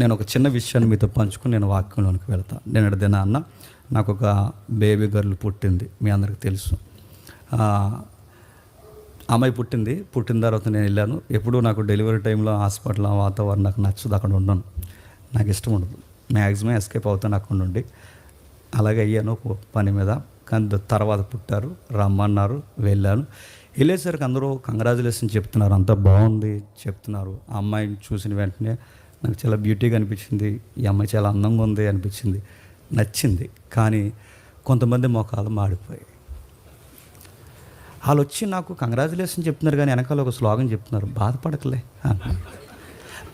నేను ఒక చిన్న విషయాన్ని మీతో పంచుకుని నేను వాక్యంలోనికి వెళ్తాను నేను అడిగిన అన్న నాకు ఒక బేబీ గర్ల్ పుట్టింది మీ అందరికి తెలుసు. అమ్మాయి పుట్టింది పుట్టిన తర్వాత నేను వెళ్ళాను. ఎప్పుడూ నాకు డెలివరీ టైంలో హాస్పిటల్ వాతావరణం నాకు నచ్చదు అక్కడ ఉండను. నాకు ఇష్టం ఉండదు. మ్యాక్సిమం ఎస్కేప్ అవుతాను అక్కడ నుండి. అలాగే అయ్యాను పని మీద. కానీ తర్వాత పుట్టారు రమ్మన్నారు వెళ్ళాను. వెళ్ళేసరికి అందరూ కంగ్రాచులేషన్ చెప్తున్నారు అంతా బాగుంది చెప్తున్నారు. ఆ అమ్మాయిని చూసిన వెంటనే నాకు చాలా బ్యూటీగా అనిపించింది. ఈ అమ్మాయి చాలా అందంగా ఉంది అనిపించింది. నచ్చింది. కానీ కొంతమంది మొఖాలు మాడిపోయాయి. వాళ్ళు వచ్చి నాకు కంగ్రాచులేషన్ చెప్తున్నారు కానీ వెనకాల ఒక స్లోగన్ చెప్తున్నారు. బాధపడకలే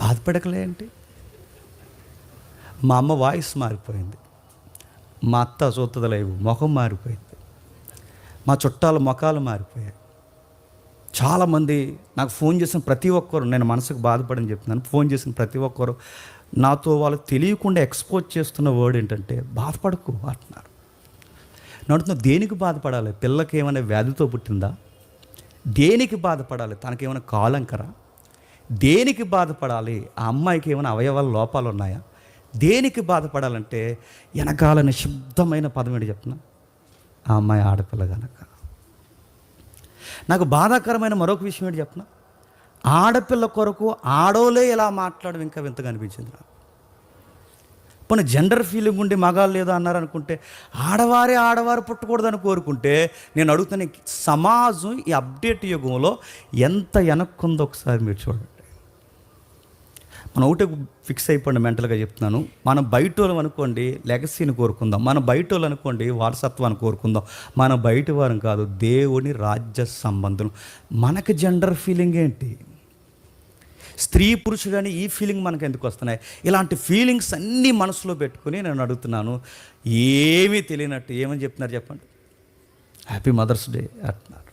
బాధపడకలే ఏంటి? మా అమ్మ వాయిస్ మారిపోయింది. మా అత్త సూత్తదలేవు ముఖం మారిపోయింది. మా చుట్టాల ముఖాలు మారిపోయాయి. చాలామంది నాకు ఫోన్ చేసిన ప్రతి ఒక్కరు నేను మనసుకు బాధపడని చెప్తున్నాను ఫోన్ చేసిన ప్రతి ఒక్కరు నాతో వాళ్ళు తెలియకుండా ఎక్స్పోజ్ చేస్తున్న వర్డ్ ఏంటంటే బాధపడకు అంటున్నారు. నడుతున్న దేనికి బాధపడాలి? పిల్లకి ఏమైనా వ్యాధితో పుట్టిందా? దేనికి బాధపడాలి? తనకేమైనా కాలంకరా? దేనికి బాధపడాలి? ఆ అమ్మాయికి ఏమైనా అవయవాల లోపాలు ఉన్నాయా? దేనికి బాధపడాలంటే వెనకాల నిశ్శబ్దమైన పదం ఏంటి చెప్తున్నా? ఆ అమ్మాయి ఆడపిల్ల కనుక. నాకు బాధాకరమైన మరొక విషయం ఏంటి చెప్పిన ఆడపిల్ల కొరకు ఆడోలే ఇలా మాట్లాడడం ఇంకా వింతగా అనిపించింది నాకు. పోనీ జెండర్ ఫీలింగ్ ఉండి మగాళ్ళు లేదా అన్నారు అనుకుంటే ఆడవారే ఆడవారు పుట్టకూడదని కోరుకుంటే నేను అడుగుతున్న సమాజం ఈ అప్డేట్ యుగంలో ఎంత వెనక్కుందో ఒకసారి మీరు చూడండి. మనం ఒకటే ఫిక్స్ అయిపోండి మెంటల్గా చెప్తున్నాను. మనం బయట వాళ్ళం అనుకోండి లెగసీని కోరుకుందాం. మన బయట వాళ్ళు అనుకోండి వారసత్వాన్ని కోరుకుందాం. మన బయట వారం కాదు దేవుని రాజ్య సంబంధం మనకు జెండర్ ఫీలింగ్ ఏంటి? స్త్రీ పురుషుడు ఈ ఫీలింగ్ మనకు ఎందుకు వస్తున్నాయి? ఇలాంటి ఫీలింగ్స్ అన్నీ మనసులో పెట్టుకుని నేను అడుగుతున్నాను. ఏమీ తెలియనట్టు ఏమని చెప్తున్నారు చెప్పండి. హ్యాపీ మదర్స్ డే అంటున్నారు.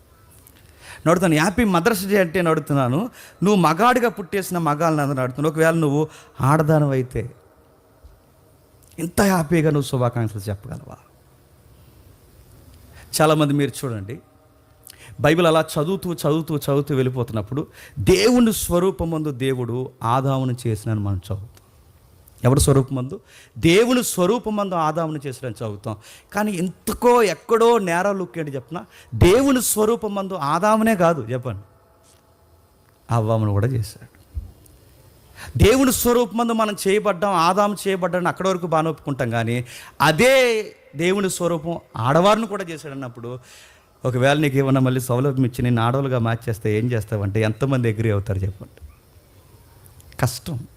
నడుతాను. హ్యాపీ మదర్స్ డే అంటే నడుతున్నాను. నువ్వు మగాడిగా పుట్టేసిన మగాళ్ళని అందరూ నడుతున్నావు. ఒకవేళ నువ్వు ఆడదానం అయితే ఇంత హ్యాపీగా నువ్వు శుభాకాంక్షలు చెప్పగలవా? చాలామంది మీరు చూడండి. బైబిల్ అలా చదువుతూ చదువుతూ చదువుతూ వెళ్ళిపోతున్నప్పుడు దేవుని స్వరూపమందు దేవుడు ఆదామును చేసినని మనం చదువుతాం. ఎవరి స్వరూపమందు? దేవుని స్వరూపమందు ఆదామును చేసిన చదువుతాం. కానీ ఎంతకో ఎక్కడో నేర లుక్ ఏంటి చెప్పిన? దేవుని స్వరూపమందు ఆదామునే కాదు చెప్పండి. అవ్వమును కూడా చేశాడు. దేవుని స్వరూపమందు మనం చేయబడ్డాం ఆదాము చేయబడ్డాన్ని అక్కడి వరకు బాగా ఒప్పుకుంటాం కానీ అదే దేవుని స్వరూపం ఆడవారిని కూడా చేశాడన్నప్పుడు ఒకవేళ నీకు ఏమన్నా మళ్ళీ సౌలభ్యం ఇచ్చి నేను ఆడవాళ్ళుగా మార్చేస్తే ఏం చేస్తావంటే ఎంతమంది ఎగ్రీ అవుతారు చెప్పండి. కష్టం.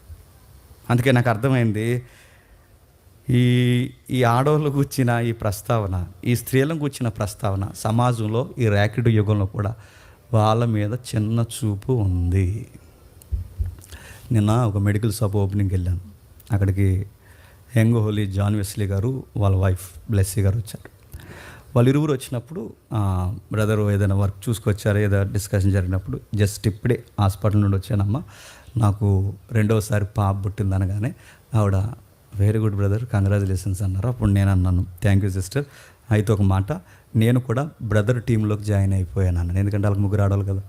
అందుకే నాకు అర్థమైంది. ఈ ఈ ఆడవాళ్ళు కూర్చిన ఈ ప్రస్తావన ఈ స్త్రీలను కూర్చిన ప్రస్తావన సమాజంలో ఈ ర్యాకెట్ యుగంలో కూడా వాళ్ళ మీద చిన్న చూపు ఉంది. నిన్న ఒక మెడికల్ షాప్ ఓపెనింగ్కి వెళ్ళాను. అక్కడికి యంగ్ హోలీ జాన్ వెస్లీ గారు వాళ్ళ వైఫ్ బ్లెస్సీ గారు వచ్చారు. వాళ్ళు ఇరువురు వచ్చినప్పుడు బ్రదర్ ఏదైనా వర్క్ చూసుకొచ్చారు ఏదైనా డిస్కషన్ జరిగినప్పుడు జస్ట్ ఇప్పుడే హాస్పిటల్ నుండి వచ్చానమ్మా. నాకు రెండవసారి పాప పుట్టింది అనగానే ఆవిడ వెరీ గుడ్ బ్రదర్ కంగ్రాచులేషన్స్ అన్నారు. అప్పుడు నేను అన్నాను థ్యాంక్ యూ సిస్టర్. అయితే ఒక మాట నేను కూడా బ్రదర్ టీంలోకి జాయిన్ అయిపోయాను అన్నాను. ఎందుకంటే వాళ్ళకి ముగ్గురు ఆడవాళ్ళు కదా.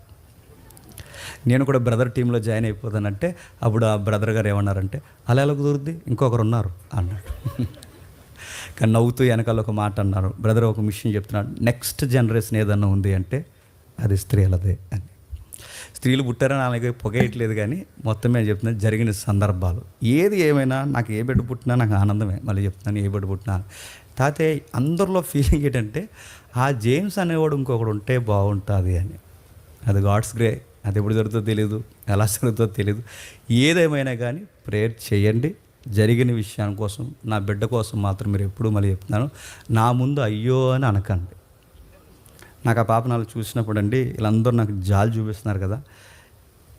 నేను కూడా బ్రదర్ టీంలో జాయిన్ అయిపోతానంటే అప్పుడు ఆ బ్రదర్ గారు ఏమన్నారంటే అలా ఎలా కుదురుద్ది? ఇంకొకరు ఉన్నారు అన్నాడు. కానీ నవ్వుతూ వెనకాల ఒక మాట అన్నారు. బ్రదర్ ఒక మిషన్ చెప్తున్నాడు. నెక్స్ట్ జనరేషన్ ఏదన్నా ఉంది అంటే అది స్త్రీలదే అని. స్త్రీలు పుట్టారని అలాగే పొగేయట్లేదు కానీ మొత్తం మీద చెప్తున్నా జరిగిన సందర్భాలు. ఏది ఏమైనా నాకు ఏ బిడ్డ పుట్టినా నాకు ఆనందమే. మళ్ళీ చెప్తున్నాను ఏ బిడ్డ పుట్టినా. తాతే అందరిలో ఫీలింగ్ ఏంటంటే ఆ జేమ్స్ అనేవాడు ఇంకొకడు ఉంటే బాగుంటుంది అని. అది గాడ్స్ గ్రే అది ఎప్పుడు జరుగుతుందో తెలియదు ఎలా జరుగుతుందో తెలియదు ఏదేమైనా కానీ ప్రేయర్ చేయండి. జరిగిన విషయం కోసం నా బిడ్డ కోసం మాత్రం మీరు ఎప్పుడూ మళ్ళీ చెప్తున్నాను. నా ముందు అయ్యో అని అనకండి. నాకు ఆ పాప నాలుగు చూసినప్పుడు అండి వీళ్ళందరూ నాకు జాలి చూపిస్తున్నారు కదా.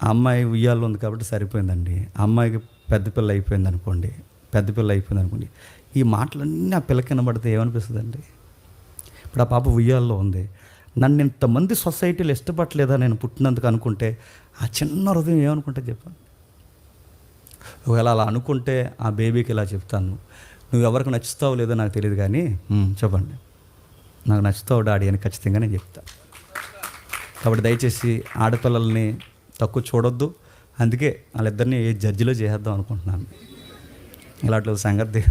అమ్మాయి ఉయ్యాల్లో ఉంది కాబట్టి సరిపోయిందండి. అమ్మాయికి పెద్ద పిల్ల అయిపోయింది అనుకోండి పెద్ద పిల్ల అయిపోయింది అనుకోండి ఈ మాటలన్నీ ఆ పిల్లకి వినబడితే ఏమనిపిస్తుందండి? ఇప్పుడు ఆ పాప ఉయ్యాల్లో ఉంది. నన్ను ఇంతమంది సొసైటీలో ఇష్టపడలేదా నేను పుట్టినందుకు అనుకుంటే ఆ చిన్న హృదయం ఏమనుకుంటే చెప్పండి? ఒకవేళ అలా అనుకుంటే ఆ బేబీకి ఇలా చెప్తాను. నువ్వు ఎవరికి నచ్చుతావో లేదో నాకు తెలియదు కానీ చెప్పండి. నాకు నచ్చుతావు డాడీ అని ఖచ్చితంగా నేను చెప్తా. కాబట్టి దయచేసి ఆడపిల్లల్ని తక్కువ చూడొద్దు. అందుకే వాళ్ళిద్దరిని ఏ జడ్జిలో చేసేద్దాం అనుకుంటున్నాను. ఇలాంటి సంగతి